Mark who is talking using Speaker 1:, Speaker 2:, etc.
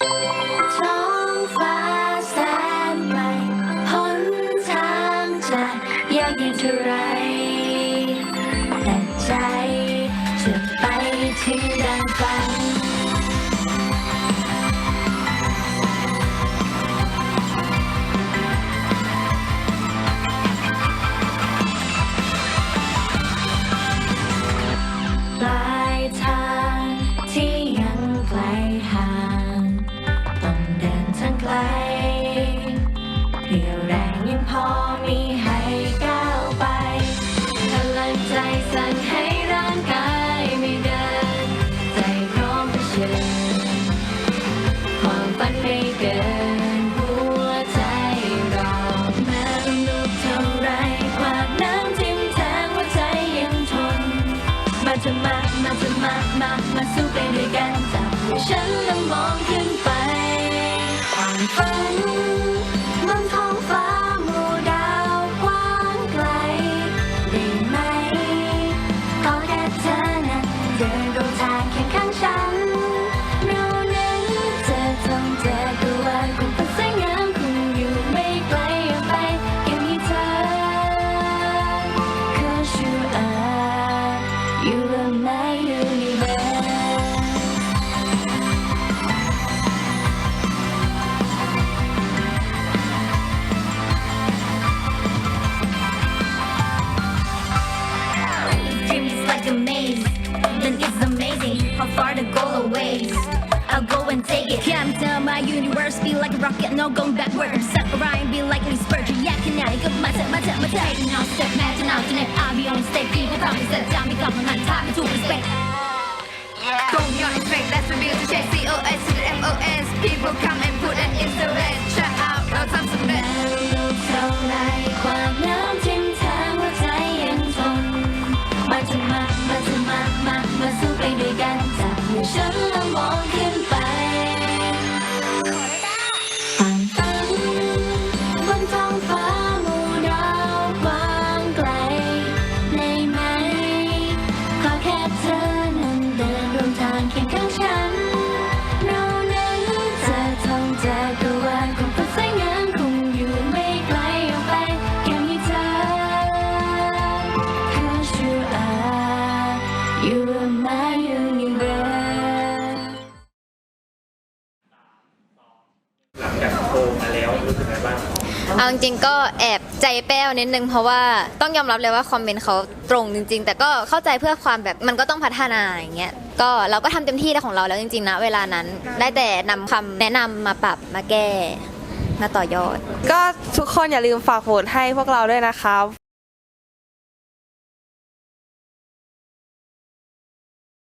Speaker 1: ท้องฟ้าแสนไกลหนทางจะยากเย็นเท่าไรแต่ใจจะไปถึงดังฝันป ความฝันไม่เกินหัวใจรอแม้ลูกเท่าไรกว่าน้ำทิ่มแทงหัวใจยังทน มาเถอะมามาเถอะมามามาสู้ไปด้วยกันจับมือฉันแล้วมองขึ้นไป ความฝันบนท้องฟ้าหมู่ดาวกว้างไกลได้ไหม
Speaker 2: how far the goal aways. I'll go and take it. Come to my universe, be like a rocket, no going backwards. Suck around, be like an spurgeon. Yeah, can I go my turn, my turn, my turn? Taking on step, imagine tonight. I'll be on stage, people come and set down, become my time to respect. Yeah. Go beyond expect, that's the real to check. COS to the MOS. People come and put an instant
Speaker 3: รู้สึกไงบ้าง
Speaker 4: เอาจริงๆก็แอบใจแป้วนิดนึงเพราะว่าต้องยอมรับเลยว่าคอมเมนต์เขาตรงจริง ๆ แต่ก็เข้าใจเพื่อความแบบมันก็ต้องพัฒนาอย่างเงี้ยก็เราก็ทำเต็มที่ของเราแล้วจริงๆนะเวลานั้น ได้แต่นำคำแนะนำมาปรับมาแก้มาต่อยอด
Speaker 5: ก็ทุกคนอย่าลืมฝากโหวตให้พวกเราด้วยนะครับ